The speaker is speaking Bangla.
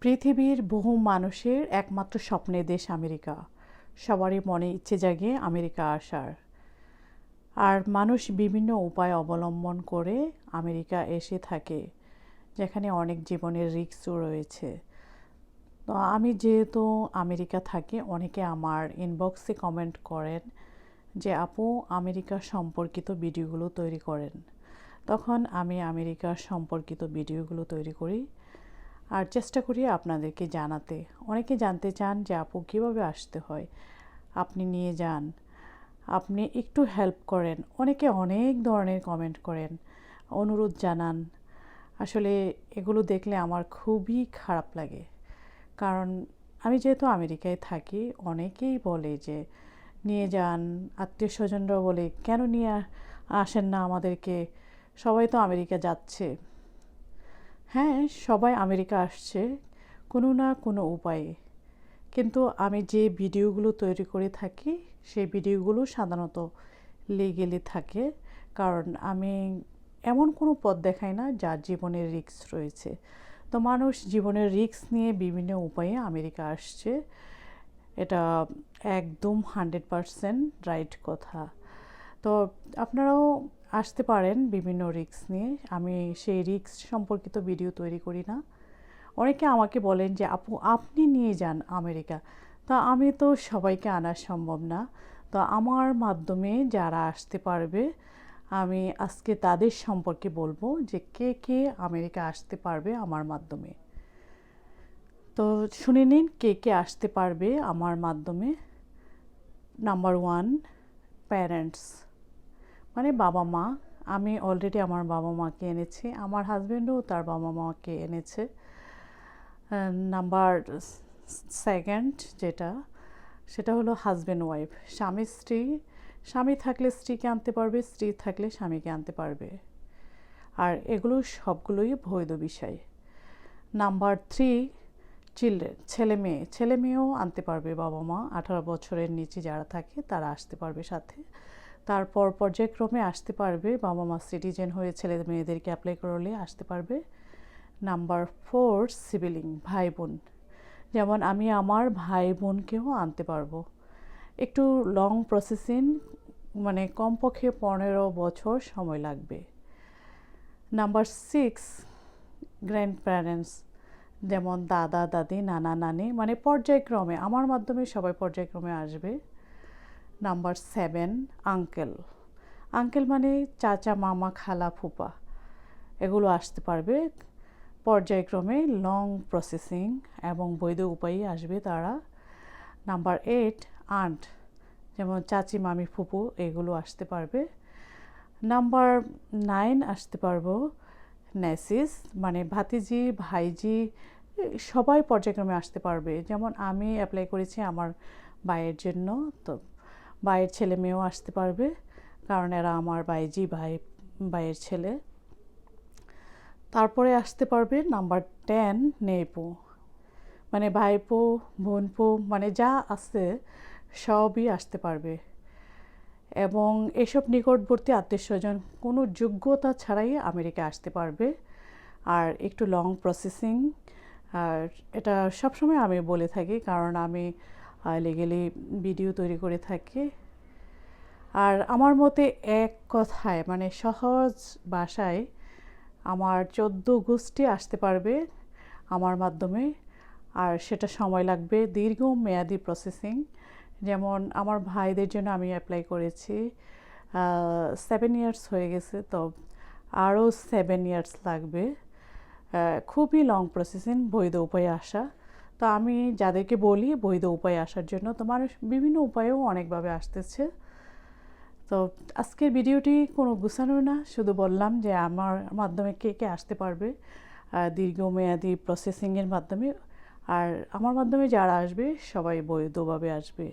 পৃথিবীর বহু মানুষের একমাত্র স্বপ্নের দেশ আমেরিকা। সবারই মনে ইচ্ছে জাগে আমেরিকা আসার। আর মানুষ বিভিন্ন উপায় অবলম্বন করে আমেরিকা এসে থাকে, যেখানে অনেক জীবনের রিস্কও রয়েছে। তো আমি যেহেতু আমেরিকা থাকি, অনেকে আমার ইনবক্সে কমেন্ট করেন যে, আপু, আমেরিকা সম্পর্কিত ভিডিওগুলো তৈরি করেন। তখন আমি আমেরিকা সম্পর্কিত ভিডিওগুলো তৈরি করি। আর চেষ্টা করি আপনাদেরকে জানাতে। অনেকে জানতে চান যে আপু কীভাবে আসতে হয়। আপনি নিয়ে যান। আপনি একটু হেল্প করেন। অনেকে অনেক ধরনের কমেন্ট করেন। অনুরোধ জানান। আসলে এগুলো দেখলে আমার খুবই খারাপ লাগে। কারণ আমি যেহেতু আমেরিকায় থাকি, অনেকেই বলে যে, নিয়ে যান। আত্মীয় স্বজনরা বলে, কেন নিয়ে আসেন না আমাদেরকে? সবাই তো আমেরিকা যাচ্ছে। হ্যাঁ সবাই আমেরিকা আসছে, কোনো না কোনো উপায়ে। কিন্তু আমি যে ভিডিওগুলো তৈরি করে থাকি, সেই ভিডিওগুলো সাধারণত লিগেলি থাকে। কারণ আমি এমন কোনো পথ দেখাই না যার জীবনের রিস্ক রয়েছে। তো মানুষ জীবনের রিক্স নিয়ে বিভিন্ন উপায়ে আমেরিকা আসছে। এটা একদম হান্ড্রেড পারসেন্ট রাইট কথা। তো আপনারাও আসতে পারেন বিভিন্ন রিক্স নিয়ে। আমি সেই রিক্স সম্পর্কিত ভিডিও তৈরি করি না। অনেকে আমাকে বলেন যে, আপু, আপনি নিয়ে যান আমেরিকা। তা আমি তো সবাইকে আনা সম্ভব না। তো আমার মাধ্যমে যারা আসতে পারবে, আমি আজকে তাদের সম্পর্কে বলব যে, কে কে আমেরিকা আসতে পারবে আমার মাধ্যমে। তো শুনে নিন কে কে আসতে পারবে আমার মাধ্যমে। নাম্বার ওয়ান প্যারেন্টস মানে বাবা মা, আমি অলরেডি আমার বাবা মাকে এনেছি, আমার হাজব্যান্ডও তার বাবা মাকে এনেছে। নাম্বার সেকেন্ড যেটা, সেটা হলো হাজব্যান্ড ওয়াইফ স্বামী, স্ত্রী, স্বামী থাকলে স্ত্রীকে আনতে পারবে, স্ত্রী থাকলে স্বামীকে আনতে পারবে। আর এগুলো সবগুলোই বৈধ বিষয়। নাম্বার থ্রি চিলড্রেন ছেলে মেয়ে। ছেলে মেয়েও আনতে পারবে বাবা মা। আঠারো বছরের নিচে যারা থাকে, তারা আসতে পারবে সাথে। তারপর পর্যায়ক্রমে আসতে পারবে বাবা মা সিটিজেন হয়ে ছেলে মেয়েদেরকে অ্যাপ্লাই করলে আসতে পারবে। নাম্বার ফোর সিভিলিং ভাই বোন। যেমন আমি আমার ভাই বোনকেও আনতে পারব। একটু লং প্রসেসিং মানে কমপক্ষে পনেরো বছর সময় লাগবে। নাম্বার সিক্স গ্র্যান্ড প্যারেন্টস যেমন দাদা, দাদি, নানা, নানি মানে পর্যায়ক্রমে, আমার মাধ্যমে সবাই পর্যায়ক্রমে আসবে। Number seven, uncle. আঙ্কেল মানে চাচা, মামা, খালা, ফুপা। এগুলো আসতে পারবে পর্যায়ক্রমে লং প্রসেসিং এবং বৈধ উপায়ে আসবে তারা। নাম্বার এইট আন্ট যেমন চাচি, মামি, ফুপু, এগুলো আসতে পারবে। নাম্বার নাইন আসতে পারব নেসিস মানে ভাতিজি, ভাইজি, সবাই পর্যায়ক্রমে আসতে পারবে। যেমন আমি অ্যাপ্লাই করেছি আমার ভাইয়ের জন্য, তো ভাইয়ের ছেলে মেয়েও আসতে পারবে, কারণ এরা আমার বাইজি ভাই, ভাইয়ের ছেলে। তারপরে আসতে পারবে নাম্বার টেন, নেপো। মানে ভাইপো, বোনপো মানে যা আছে সবই আসতে পারবে। এবং এসব নিকটবর্তী আত্মীয় স্বজন কোনো যোগ্যতা ছাড়াই আমেরিকা আসতে পারবে। আর একটু লং প্রসেসিং আর এটা সবসময় আমি বলে থাকি, কারণ আমি লিগেলি ভিডিও তৈরি করে থাকি। আর আমার মতে এক কথায় মানে সহজ ভাষায় আমার চোদ্দ গোষ্ঠী আসতে পারবে আমার মাধ্যমে। আর সেটা সময় লাগবে দীর্ঘ মেয়াদি প্রসেসিং যেমন আমার ভাইদের জন্য আমি অ্যাপ্লাই করেছি। সেভেন ইয়ার্স হয়ে গেছে, তো আরও সেভেন ইয়ার্স লাগবে। খুবই লং প্রসেসিং বৈধ উপায়ে আসা। তো আমি যাদেরকে বলি বৈধ উপায়ে আসার জন্য তো মানুষ বিভিন্ন উপায়েও অনেকভাবে আসতেছে। তো আজকের ভিডিওটি কোনো গুছানো না, শুধু বললাম যে আমার মাধ্যমে কে কে আসতে পারবে দীর্ঘমেয়াদি প্রসেসিংয়ের মাধ্যমে। আর আমার মাধ্যমে যারা আসবে, সবাই বৈধভাবে আসবে।